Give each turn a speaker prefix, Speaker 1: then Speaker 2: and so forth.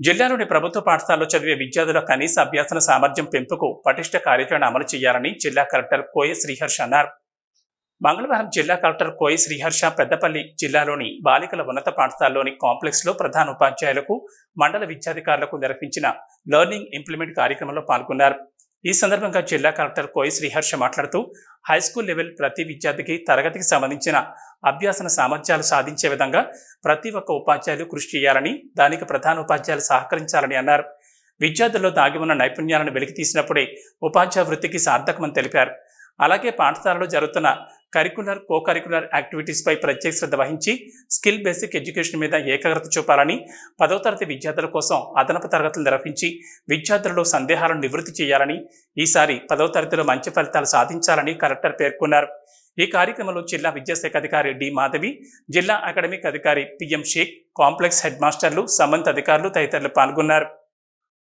Speaker 1: జిల్లాలోని ప్రభుత్వ పాఠశాలలో చదివే విద్యార్థుల కనీస అభ్యాసన సామర్థ్యం పెంపుకు పటిష్ట కార్యాచరణ అమలు చేయాలని జిల్లా కలెక్టర్ కోయ శ్రీహర్ష అన్నారు. మంగళవారం జిల్లా కలెక్టర్ కోయ శ్రీహర్ష పెద్దపల్లి జిల్లాలోని బాలికల ఉన్నత పాఠశాలలోని కాంప్లెక్స్లో ప్రధాన ఉపాధ్యాయులకు మండల విద్యాధికారులకు నిర్వహించిన లెర్నింగ్ ఇంప్లిమెంట్ కార్యక్రమంలో పాల్గొన్నారు. ఈ సందర్భంగా జిల్లా కలెక్టర్ కోయ శ్రీహర్ష మాట్లాడుతూ హైస్కూల్ లెవెల్ ప్రతి విద్యార్థికి తరగతికి సంబంధించిన అభ్యాసన సామర్థ్యాలు సాధించే విధంగా ప్రతి ఒక్క ఉపాధ్యాయులు కృషి చేయాలని దానికి ప్రధాన ఉపాధ్యాయులు సహకరించాలని అన్నారు. విద్యార్థుల్లో దాగి ఉన్న నైపుణ్యాలను వెలికి తీసినప్పుడే ఉపాధ్యాయ వృత్తికి సార్థకమని తెలిపారు. అలాగే పాఠశాలలో జరుగుతున్న కరికులర్ కో కరికులర్ యాక్టివిటీస్పై ప్రత్యేక శ్రద్ధ వహించి స్కిల్ బేసిక్ ఎడ్యుకేషన్ మీద ఏకాగ్రత చూపాలని పదో తరగతి విద్యార్థుల కోసం అదనపు తరగతులు నిర్వహించి విద్యార్థులలో సందేహాలను నివృత్తి చేయాలని ఈసారి పదో తరగతిలో మంచి ఫలితాలు సాధించాలని కలెక్టర్ పేర్కొన్నారు. ఈ కార్యక్రమంలో జిల్లా విద్యాశాఖ అధికారి డి మాధవి జిల్లా అకాడమిక్ అధికారి పిఎం షేక్ కాంప్లెక్స్ హెడ్ మాస్టర్లు సంబంధిత అధికారులు తదితరులు పాల్గొన్నారు.